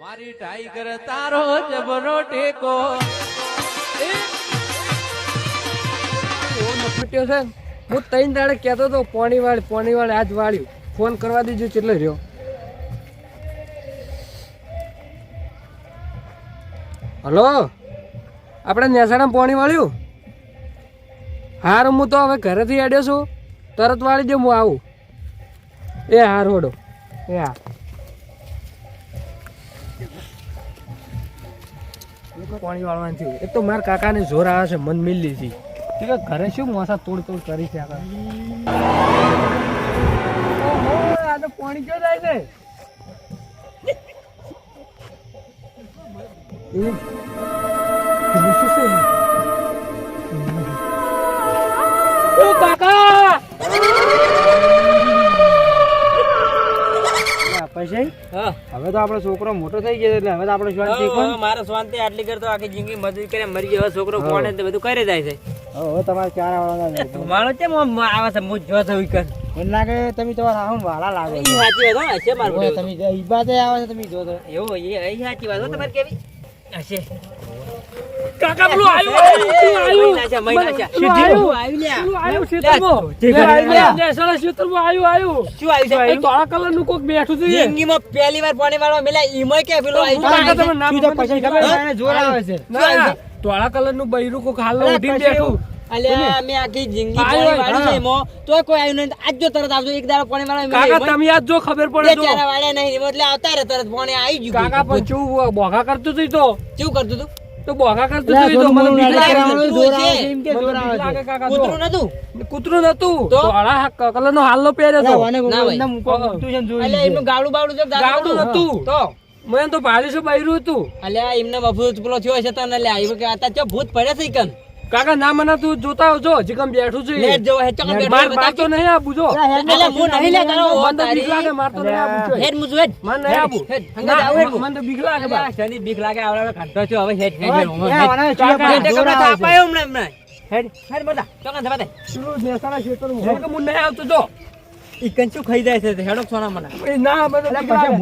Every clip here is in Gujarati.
મારી ટાઈગર તારો જબરો ટેકો. ફૂટ્યો છે. હું ત્રણ દાડે કહેતો હતો, પોણી વાળી પોણી વાળી, આજ વાળ્યું. ફોન કરવા દીજો કેટલો રહ્યો? હલો? આપણે નેસાડા પોણી વાળ્યું? હાર, હું તો હવે ઘરેથી અડ્યો છું. તરત વાળી દે, હું આવું. એ હાર, હોડો. એ હા પાણી વાળવાનું થયું. એક તો મારા કાકાને જોર આવે છે મન મિલી થી ઠીક છે, ઘરે શું મોસા તોડ તોડ કરી છે આ તો પાણી ક્યાં જાય છે? પેલું શું હવે તો આપણો છોકરો મોટો થઈ ગયો એટલે હવે તો આપણે શાંતિ મારો શાંતિ આટલી કરતો આખી જિંદગી મજૂરી કરે મરી ગયો. હવે છોકરો કોણે તે બધું કરે જાય છે. હવે તમારે ચાર આવવાના તમારો કેમ આવે છે? મુજ જો થયું કર મને લાગે તમે તમારા આહુન વાળા લાગો ઈ સાચી વાત હો હશે મારું તમે ઈ બાતે આવે છે તમે જો તો એવું એ એ સાચી વાત હો તમારે કેવી? હશે કાકા પેલું આવ્યું. આવ્યું. આવ્યું. શું આવ્યું ધોળા કલરનું કોક બેઠું હતું. જિંદગીમાં પહેલી વાર પાણી વાળવા મેલ્યા ઈમય કે પેલો શું તો? જોર આવે છે. ના, ધોળા કલરનું બૈરું કોક હાલ ઉઠીને બેઠું. અલ્યા મેં આખી જિંદગી આવ્યો, પાણી વાળ્યું છે હા. કોઈ આવ્યું નહીં. આજ જો તરત આવજો એક દાડો પાણી વાળવા કાકા તમે આજ જો ખબર પડે તો. ચારા વાળ્યા નહીં. એટલે આવતા રહે તરત પાણી આવી ગયું. કાકા પણ ચેવું બોઘા કરતું તું તો. કેવું કરતું તું? તો બોગા કર તું તો મને લાગે. કાકા તો. કૂતરું નતું? કૂતરું નતું? તો? કલરનો હાલનો પહેર્યો હતો. ના હોય. અલ્યા એમનું ગાવડું બાવડું જો ગાવડું નતું. તો? મને તો ભાડ્યું બૈરું હતું. અલ્યા એમને બફૂત પેલો થયો છે તને લે આવ્યો કે આતા ચો ભૂત પડે છે ઈકન. કાકા ના મને તું જોતા આવજો હજી કમ બેઠું છું લેટ જો હે ચોકન બેઠો માર મારતો માર નહીં આબુ જો અલ્યા હું નહીં લે તારો મને તો બીક લાગે મારતો નહીં આબુ જો હેડ મુજો હેડ મને નહીં આબુ હેડ, ના, આવું હેડ. મને તો બીક લાગે બા. અલ્યા, બીક લાગે આવડે ખાધો છો હવે હેડ હેડ હેડ. હેડ. કાકા, હેડ, છે. અપાયો હમણાં, હમણાં. હેડ હેડ બધા ચોકન છે બધા પેલું મહેસાણા ખેતરનું હોય કે હું નહીં આવતો જો ઈકન શું ખાઈ જાય છે હેડો સોના મને. એ ના મને તો બીક લાગે.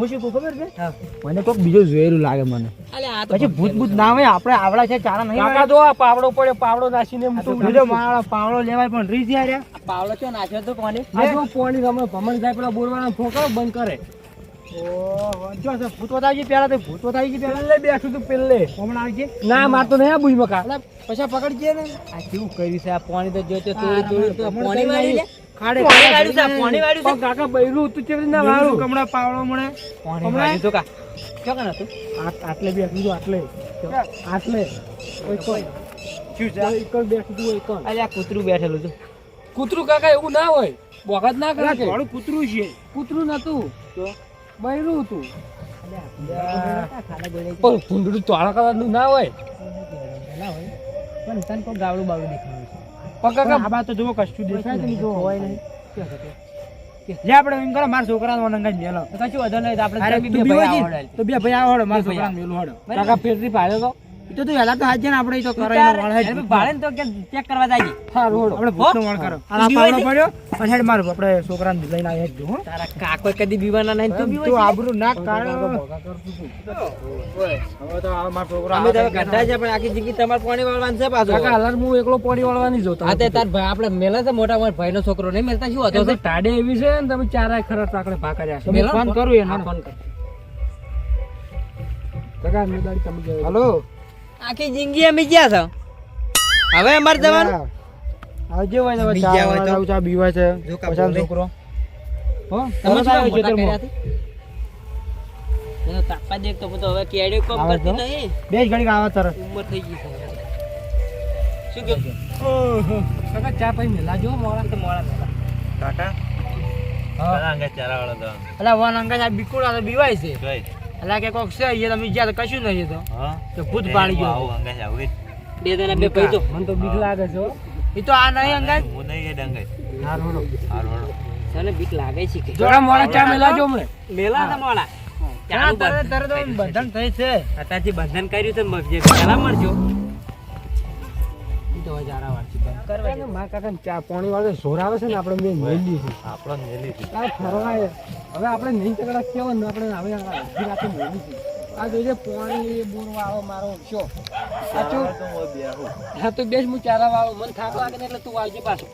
મને કોક બીજો જોયેલું લાગે મને. અલ્યા આ તો પછી ભૂત ભૂત ના હોય આપણે આવડા છે ચારા નહીં કાકા જો આ પાવડો પડ્યો પાવડો નાસીને એમ બીજો માળો પાવડો લેવાય પણ રીત યાર પાવલો ચો નાખ્યો તો કોને? આ જો પોણી રમે ભમણ થાય પેલા બોરવાના ફોકરો બંધ કરે. ઓહો જો છે ભૂત વતાવી પેલા તો ભૂત વતાવી પેલા બેઠું તું પેલે. કોમણ આવી ના માર તો નહીં આબુ ઈ મકા. પછી પકડજે ને. આ કેવું કર્યું છે આ પાણી તો જો તો તોડી તોડી તો હમણાં પાણી. ખાડે પાણી વાળ્યું છે પાણી વાળ્યું પણ કાકા બૈરું તું કેવી રીતના વાળું? કમળા પાવડો મળે? પાણી વાળ્યું તો કા ચોકન હતું આટલે બેઠું તું આટલે. આટલે. ઓય કોણ? શું છે? ઓય બેઠું તું ઓય અલ્યા કૂતરું બેઠેલું હતું. કૂતરું કાકા એવું ના હોય. બોગત ના કરે કે. થોડું કૂતરું છે. કૂતરું નતું. તો? બૈરું હતું. પણ ભૂંડરું ધોળા કલરનું ના હોય. પણ તને કોઈ ગાવડું બાવડું દેખાયું છે. પણ કાકા તો જુઓ કશું દેખાય નહીં. જો હોય નહીં. લે આપણે એમ કરો મારા છોકરાનો નંગા મેલો. તો કશું વધુ નહીં તો બે ભાઈ આવડે. તો બે ભાઈ આવડે મારા બે મેલું હડો કાકા ફેરથી પાડ્યો તો. તો તું વહેલા તો હાજે ને આપણે તો કરો એનો વાળ હે ભાડે ને તો કે ચેક કરવા જાય હા રોડ. આપણે ભૂતનો વાળ કરો આ પાવડો પડ્યો. અને હેડ મારું આપણે છોકરાને લઈને આવ્યા જ જો તારા કાકો કદી બીવાના નહીં તું તું બીવાય છે? આબરૂ ના કાઢ હવે તો આ માર છોકરા અમે તો ગધા છે પણ આખી જિંદગી તમારે પાણી વાળવાનું છે પાછો. કાકા હાલર હું એકલો પાણી વાળવાની જોતો હા તે તાર ભાઈ આપણે મેલા છે મોટા મોટા ભાઈનો છોકરો નહીં મેલતા શું હતો તો ટાડે એવી છે ને તમે ચારાય ખરા તાકડે ભાકા છે. ફોન કરું એને. ફોન કર. કાકા મેં દાડી તમે હલો? આખી જિંદગી અમે ગયા છો હવે અમારે જવાનું? આવજે હોય તો બીજા ચા હોય તો? વાળા ચા બીવા છે. જો કા છોકરો. હો તમે શું આવ્યો મોટા ખેતરમાં. મને તાપા દેખ તો બધો હવે કેડે કોમ કરતી તો? નહીં. બે જ ઘડીક આવા તરત. ઉંમર થઈ ગઈ છે શું કે કાકા ચા પી મેલા જો મોળા તો મોડા થતા. અલા વન અંગા આ તો બીવાય છે. અલા કે કોક છે એ તમે જ્યાં તો કશું નહીં તો. તો ભૂત પાડી ગયો. બે જણા બે તો. મને તો બીક લાગે છે હો. એ તો આ નહીં અંગા હાર હોડો. તને બીક લાગે છે કે? જોડા મોડા ચા મેલા જો હમણે? મેલા ના મોડા. ચાલુ તરે તરે તો બંધન થઈ છે. અત્યારથી બંધન કર્યું છે મગજે. પેલા મળજો. ઈ તો હવે જાડા વાળથી કાકા, ચા પાણી વાળો જોર આવે છે ને આપણે મેં મેલી છે આ ફરવા હવે આપણે નહીં ચકડા કેવા ને આપણે હવે અડધી રાતે મેલી છે આ જોજે પોણી બોર વાળો મારો શો. સાચું હા તો બેસ હું ચારા વાળો મને થાક લાગે ને એટલે તું આવજે પાછો.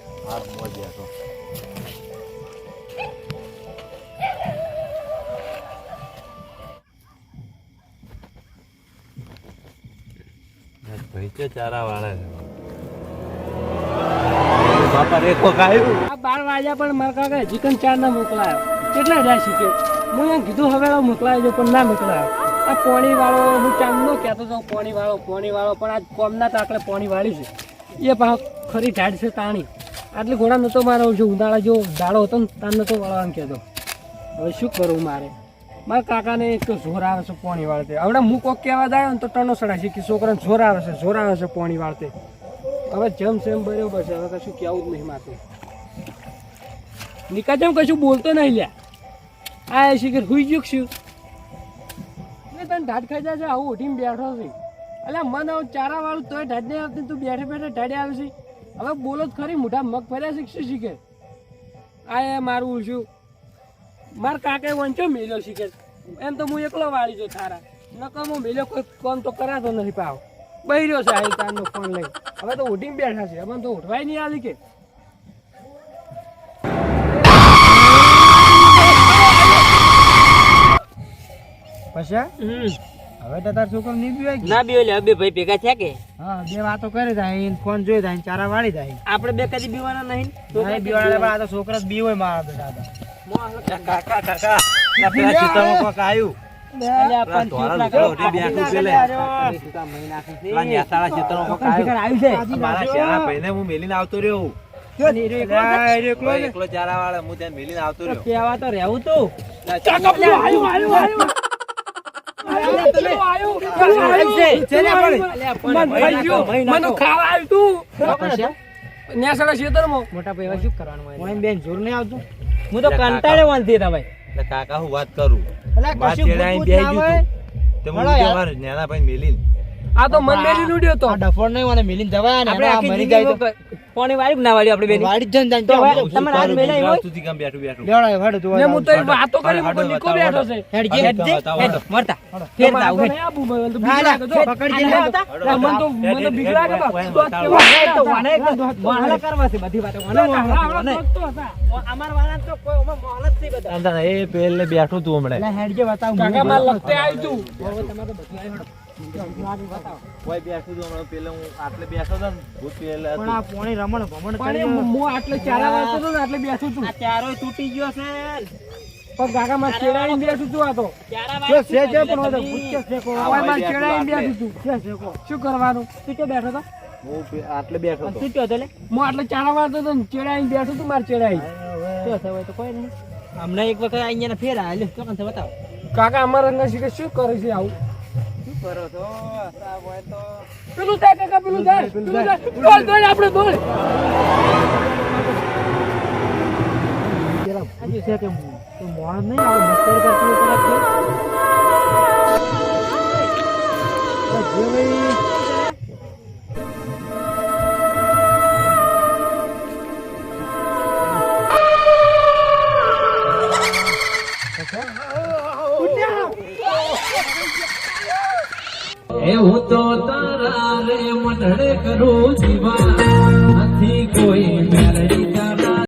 ભાઈ છે ચારા વાળા બાપા પણ મારા કાકા ચિકન ચાર ના કેટલા જાય શીખે હું એમ કીધું, હવે મોકલાયો છે, પણ ના મોકલાયો. આ પોણી હું ચામ કહેતો હતો પોણી વાળો પોણી પણ આજ કોમના તાકલે પોણી વાળી છે. એ પાછો ખરી ઢાઢ છે, તાણી. આટલી ઘોડા નતો મારો, જો ઉનાળા જો દાડો હતો ને તાર નતો વાળવાનું કહેતો. હવે શું કરવું મારે? મારા કાકાને એક તો જોર આવે છે પોણી વાળતે હમણાં હું કોક કહેવા ને તો ટનો સડાય છે કે છોકરાને જોર આવે છે, જોર આવે છે પોણી વાળતે હવે જેમ સેમ બરાબર છે હવે કશું કહેવું જ નહીં માથે. નિકા કશું બોલતો નહીં લ્યા. આ શિખર હુઈ ગયું છું ને તને ઢાટ ખાઈ જાય છે, આવું ઉઠીને બેઠો છે. એટલે મને આવું ચારા વાળું તોય ઢાટ નહીં આવતી, તું બેઠે બેઠે ઢાડે આવે છે. હવે બોલો જ ખરી, મોઢા મગ ફર્યા શીખશું શીખે આ એ મારું ઉલશું માર કાકે વંચો મેલ્યો શીખે એમ તો હું એકલો વાળી છું થારા. નકર હું મેલ્યો કોઈ કોમ તો કરાતો નથી પાવ. બહેર્યો છે આ તારનો ફોન લઈ. હવે તો ઉઠીને બેઠા છે. અમને તો ઉઠવાય નહીં આવી કે. પછી? હવે તો તાર છોકરો નહીં પીવાય ના બી ઓલે બે ભાઈ ભેગા થયા કે? હા બે વાતો કરે જાય એને ફોન જોઈ જાય ચારા વાળી જાય. આપણે બે કદી બીવાના નહીં? નહીં બીવાડે પણ આ તો છોકરા જ બી હોય મારા બેટા. કાકા કાકા ના પેલા ચિત્રમાં કોક આવ્યું. મોટા ભાઈ શું કરવાનું બેન જોર નહીં આવતું. હું તો કંટાળે વાંધી હતા ભાઈ. કાકા હું વાત કરું? મેલીને. આ તો મન મેલી લૂડ્યો તો. આ ડફોડ નહીં મને મિલીને જવાય ને મરી જાય તો. પાણી વાળ્યું ના વાળી આપણે બેની? વાળી જન જાન તો તો તમારે મેલાય બીજું હોય? સુધી કામ બેઠું બેઠું લેવડાય, હેડ તું હું તો વાતો કરી હું નીકો બેઠો છે હેડ જે. હેડ, જે મરતા. ફેર તો હેડ. નહીં મને તો ના, બીક લાગે જો. પકડજે, અલ્યા, હેડ. અલ્યા, મને તો મને તો બીક લાગે બા. તો તો વાને તો કરવા છે બધી વાતો. મને મોહલા, તો હતા. અમાર વાળા તો કોઈ ઓમાં મોહલા જ બધા. એ પેલે બેઠું તું હમણે હેડ જે બતાવ કાકા માર લખતે આવી તું તમારે તો બધું. કોઈ બેઠું તું હમણાં? પેલે હું આટલે બેઠો હતો ને ભૂત પેલે પણ આ પોણી રમણ ભમણ કરી હું આટલે ચારા વાળતો હતો આટલે બેઠું છું આ ચારોય તૂટી ગયો છે. પણ કાકા માં ચેડાઈને બેઠું છું આ તો. ચારા છે, છે, છે, પણ તમે. હવે ભૂત છે, શેકો. ઓયમાં બેઠું બેઠું છું છે શેકો. શું કરવાનું? તું કે બેઠો હું આટલે બેઠો હતો લે? હું આટલે ચારા વાળતો હતો ને બેઠું છું મારે ચેડાઈ શું થયું તો કોઈ નહીં. હમણાં એક વખત અહીંયા ફેર આવ્યો તો કંઈ બતાવો? કાકા અમારા શીખે શું કરે છે આવું? કરો છો તો. પેલું થાય કાકા પેલું થાય પેલું થાય દોડ દોડ આપણે દોડ. આજે છે કે મોણ નહીં આવે કરતી છે. હું તો તારા રે મઢડે કરું જીવા